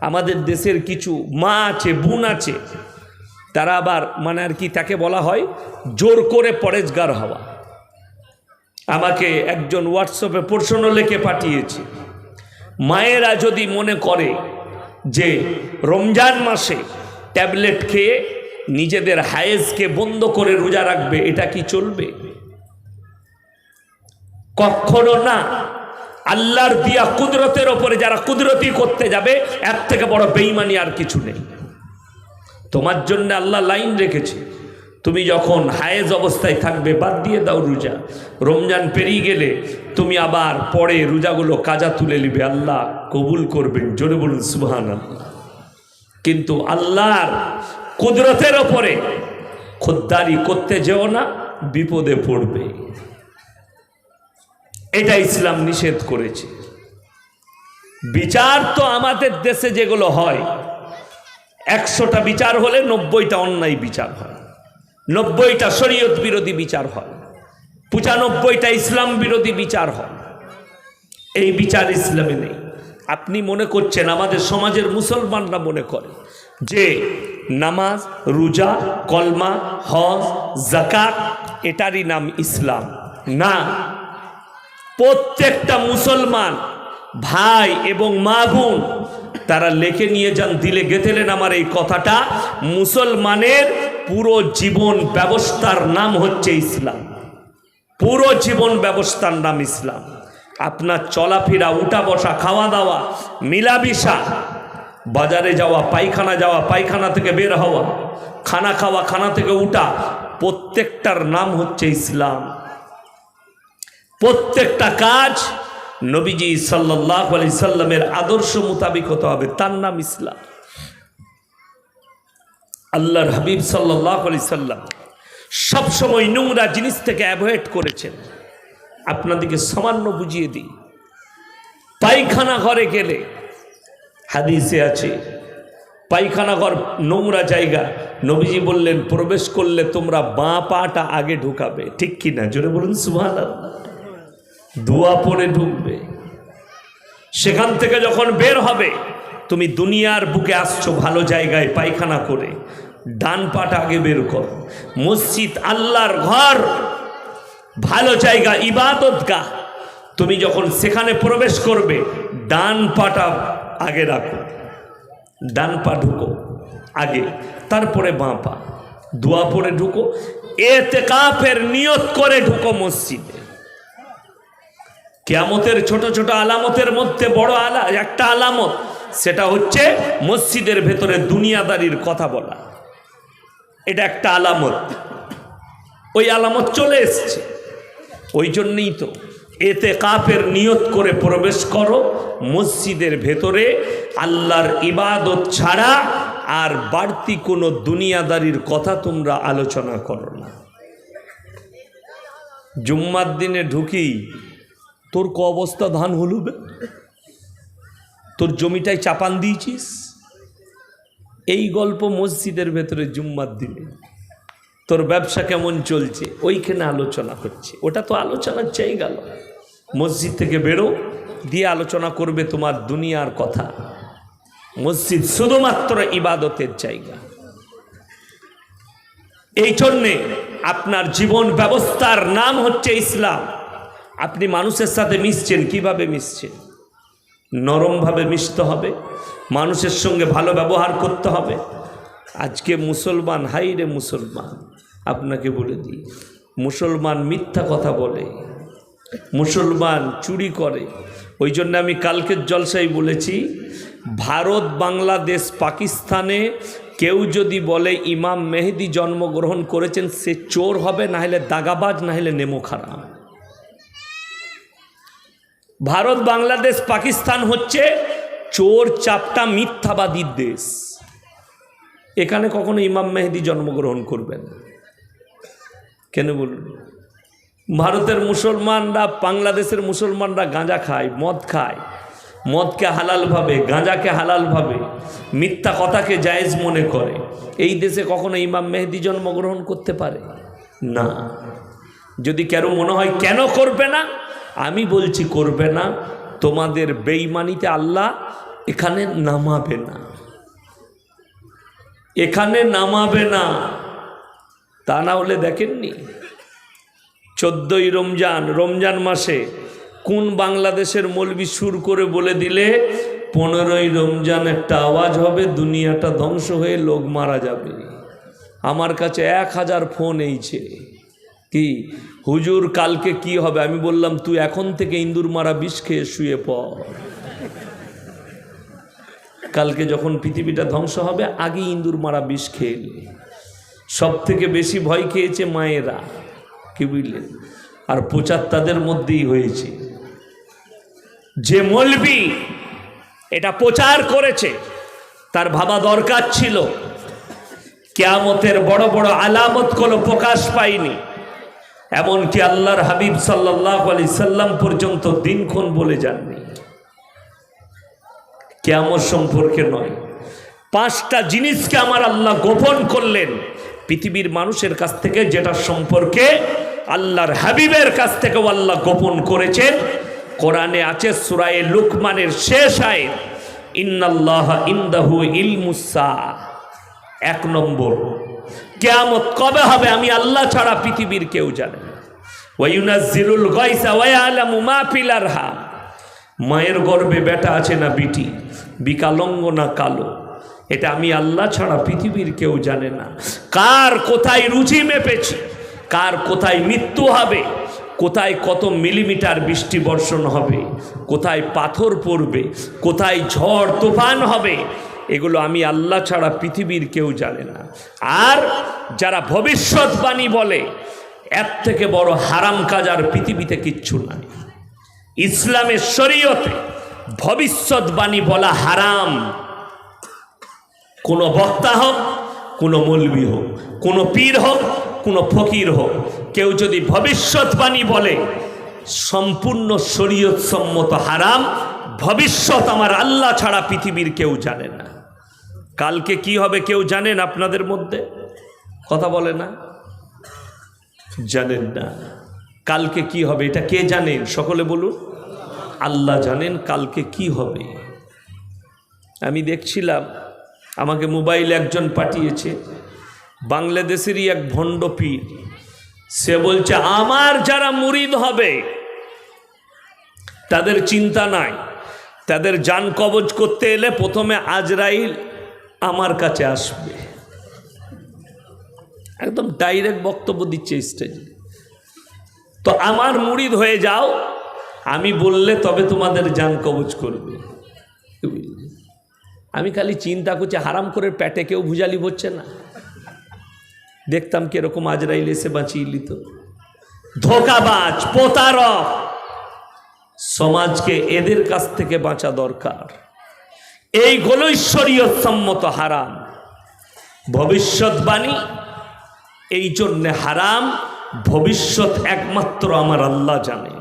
আমাদের দেশের কিছু মা আছে, বোন আছে, তারা আবার মানে আর কি তাকে বলা হয় জোর করে পরেজগার হওয়া। আমাকে একজন হোয়াটসঅ্যাপে প্রশ্ন লেখে পাঠিয়েছে, মায়েরা যদি মনে করে যে রমজান মাসে ট্যাবলেট খেয়ে নিজেদের হায়েজকে বন্ধ করে রোজা রাখবে, এটা কি চলবে? কখনো না আল্লাহর দিয়া কুদরতের ওপরে যারা কুদরতি করতে যাবে, এর থেকে বড় বেইমানি আর কিছু নেই। তোমার জন্য আল্লাহ লাইন রেখেছে। তুমি যখন হায়েজ অবস্থায় থাকবে, বাদ দিয়ে দাও রোজা। রমজান পেরিয়ে গেলে তুমি আবার পরে রোজাগুলো কাজা তুলে নিবে। আল্লাহ কবুল করবেন, জোরে বলুন আল্লাহ কিন্তু আল্লাহর কুদরতের ওপরে খোদ্দারি করতে যেও না, বিপদে পড়বে। এটা ইসলাম নিষেধ করেছে। বিচার তো আমাদের দেশে যেগুলো হয়, একশোটা বিচার হলে নব্বইটা অন্যায় বিচার হয়, নব্বইটা শরীয়ত বিরোধী বিচার হয়, পঁচানব্বইটা ইসলাম বিরোধী বিচার হয়। এই বিচার ইসলামে নেই। আপনি মনে করছেন আমাদের সমাজের মুসলমানরা মনে করে যে নামাজ, রোজা, কলমা, হজ জাকাত এটারই নাম ইসলাম। না প্রত্যেকটা মুসলমান ভাই এবং মা বোন, তারা লেখে নিয়ে যান, দিলে গেঁথেলেন আমার এই কথাটা। মুসলমানের পুরো জীবন ব্যবস্থার নাম হচ্ছে ইসলাম। পুরো জীবন ব্যবস্থার নাম ইসলাম। আপনার চলাফেরা, উঠা বসা, খাওয়া দাওয়া, মিলামিশা, বাজারে যাওয়া, পায়খানা যাওয়া, পায়খানা থেকে বের হওয়া, খানা খাওয়া, খানা থেকে উঠা, প্রত্যেকটার নাম হচ্ছে ইসলাম। প্রত্যেকটা কাজ নবীজি সাল্লাহ আলি সাল্লামের আদর্শ মোতাবিক হতে হবে। তার নাম ইসলাম। আল্লাহর হাবিব সাল্লাহ আলি সাল্লাম সবসময় নোংরা জিনিস থেকে অ্যাভয়েড করেছেন। আপনাদেরকে সামান্য বুঝিয়ে দিই। পায়খানা ঘরে গেলে, হাদিসে আছে, পায়খানা ঘর নোংরা জায়গা। নবীজি বললেন, প্রবেশ করলে তোমরা বাঁ পাটা আগে ঢুকাবে। ঠিক কি না জোরে বলুন সুহান দোয়া পরে ঢুকবে সেখান থেকে যখন বের হবে, তুমি দুনিয়ার বুকে আসছো ভালো জায়গায় পায়খানা করে। ডান পাটা আগে বের করো। মসজিদ, আল্লাহর ঘর, ভালো জায়গা ইবাদত গা তুমি যখন সেখানে প্রবেশ করবে, ডান পাটা আগে রাখো। ডান পা ঢুকো, আগে। তারপরে বাঁ পা। দোয়া পরে ঢুকো। এতে কাপের নিয়ত করে ঢুকো মসজিদে। কেয়ামতের ছোট ছোট আলামতের মধ্যে বড় আলা, একটা আলামত, সেটা হচ্ছে মসজিদের ভেতরে দুনিয়াদারির কথা বলা। এটা একটা আলামত। ওই আলামত চলে এসছে। ওই জন্যই তো এতে কাপের নিয়ত করে প্রবেশ করো, মসজিদের ভেতরে আল্লাহর ইবাদত ছাড়া আর বাড়তি কোনো দুনিয়াদারির কথা তোমরা আলোচনা করো না। জুম্মার দিনে ঢুকি তোর ক অবস্থা ধান হলুবে তোর জমিটায় চাপান দিয়েছিস? এই গল্প মসজিদের ভেতরে জুম্মার দিনে। তোর ব্যবসা কেমন চলছে? ওইখানে আলোচনা হচ্ছে। ওটা তো আলোচনার জায়গা নয়। মসজিদ থেকে বেরো, দিয়ে আলোচনা করবে তোমার দুনিয়ার কথা। মসজিদ শুধুমাত্র ইবাদতের জায়গা। এই জন্যে আপনার জীবন ব্যবস্থার নাম হচ্ছে ইসলাম। আপনি মানুষের সাথে মিশছেন, কীভাবে মিশছেন? নরমভাবে মিশতে হবে, মানুষের সঙ্গে ভালো ব্যবহার করতে হবে। আজকে মুসলমান হাই রে মুসলমান, আপনাকে বলে দিই, মুসলমান মিথ্যা কথা বলে, মুসলমান চুরি করে। ওই জন্য আমি কালকের জলসাই বলেছি, ভারত, বাংলাদেশ, পাকিস্তানে কেউ যদি বলে ইমাম মেহেদি জন্মগ্রহণ করেছেন, সে চোর হবে না হলে দাগাবাজ না হলে নেমো খারাপ ভারত, বাংলাদেশ, পাকিস্তান হচ্ছে চোর, চাপটা মিথ্যাবাদীর দেশ। এখানে কখনো ইমাম মেহেদি জন্মগ্রহণ করবেন কেন বলুন? ভারতের মুসলমানরা, বাংলাদেশের মুসলমানরা গাঁজা খায়, মদ খায়। মদকে হালাল ভাবে, গাঁজাকে হালাল ভাবে, মিথ্যা কথাকে জায়েজ মনে করে। এই দেশে কখনো ইমাম মেহেদি জন্মগ্রহণ করতে পারে? না। যদি কেন মনে হয়, কেন করবে না? আমি বলছি, করবে না। তোমাদের বেইমানিতে আল্লাহ এখানে নামাবে না। এখানে নামাবে না। তা না হলে দেখেননি? চোদ্দই রমজান রমজান মাসে কোন বাংলাদেশের মলবি সুর করে বলে দিলে, পনেরোই রমজান একটা আওয়াজ হবে, দুনিয়াটা ধ্বংস হয়ে লোক মারা যাবে। আমার কাছে এক হাজার ফোন এইছে কি? হুজুর, কালকে কি হবে? আমি বললাম, তুই এখন থেকে ইন্দুর মারা বিষ খেয়ে শুয়ে পড়। কালকে যখন পৃথিবীটা ধ্বংস হবে, আগে ইন্দুর মারা বিষ খেয়ে। সব থেকে বেশি ভয় খেয়েছে মায়েরা, কি বুঝলেন আর প্রচার তাদের মধ্যেই হয়েছে। যে মলবি, এটা প্রচার করেছে, তার ভাবা দরকার ছিল। কেয়ামতের বড় বড় আলামত কোনো প্রকাশ পায়নি। এমনকি আল্লাহর হাবিব সাল্লাহ আলি সাল্লাম পর্যন্ত দিনক্ষণ বলে যাননি। কেয়ামত সম্পর্কে নয়। পাঁচটা জিনিসকে আমার আল্লাহ গোপন করলেন। পৃথিবীর মানুষের কাছ থেকে যেটা সম্পর্কে আল্লাহর হাবিবের কাছ থেকেও আল্লাহ গোপন করেছেন, কোরআনে আছে সুরায়ে লুকমানের শেষ আয় ইন্নাল্লাহ ইন্দাহু ইলমুসা এক নম্বর। কেয়ামত কবে হবে আমি আল্লাহ ছাড়া পৃথিবীর কেউ জানে না। গায়সা মায়ের গর্ভে বেটা আছে না বিটি? বিকালঙ্গ না কালো? এটা আমি আল্লাহ ছাড়া পৃথিবীর কেউ জানে না। কার কোথায় রুচি মেপেছে? কার কোথায় মৃত্যু হবে? কোথায় কত মিলিমিটার বৃষ্টি বর্ষণ হবে? কোথায় পাথর পড়বে? কোথায় ঝড় তুফান হবে? এগুলো আমি আল্লাহ ছাড়া পৃথিবীর কেউ জানে না। আর যারা ভবিষ্যৎবাণী বলে, এর থেকে বড় হারাম কাজ আর পৃথিবীতে কিচ্ছু নাই। ইসলামের শরীয়তে ভবিষ্যৎবাণী বলা হারাম। কোনো বক্তা হোক, কোনো মৌলবি হোক, কোনো পীর হোক, কোনো ফকির হোক, কেউ যদি ভবিষ্যৎবাণী বলে, সম্পূর্ণ শরীয়ত সম্মত হারাম, ভবিষ্যৎ আমার আল্লাহ ছাড়া পৃথিবীর কেউ জানে না। কালকে কি হবে কেউ জানেন আপনাদের মধ্যে? কথা বলে না? জানেন না। কালকে কি হবে এটা কে জানেন? সকলে বলুন। আল্লাহ জানেন কালকে কি হবে। আমি দেখছিলাম, আমাকে মোবাইল একজন পাঠিয়েছে, বাংলাদেশেরই এক ভণ্ড পীর। সে বলছে, আমার যারা মুরিদ হবে, তাদের চিন্তা নাই। তাদের যান কবজ করতে এলে প্রথমে আজরাইল আমার কাছে আসবে। একদম ডাইরেক্ট বক্তব্য দিচ্ছে স্টেজে তো আমার মুড়িদ হয়ে যাও, আমি বললে তবে তোমাদের যান কবজ করবে। আমি খালি চিন্তা করছি, হারাম করে প্যাটে কেউ ভুজালি হচ্ছে না। দেখতাম কীরকম আজরাইল এসে বাঁচিয়ে নিত। ধোকাবাজ, প্রতারক। সমাজকে এদের কাছ থেকে বাঁচা দরকার। এইগুলোই শরীয়ত সম্মত হারাম। ভবিষ্যৎবাণী এই জন্যে হারাম। ভবিষ্যৎ একমাত্র আমার আল্লাহ জানে।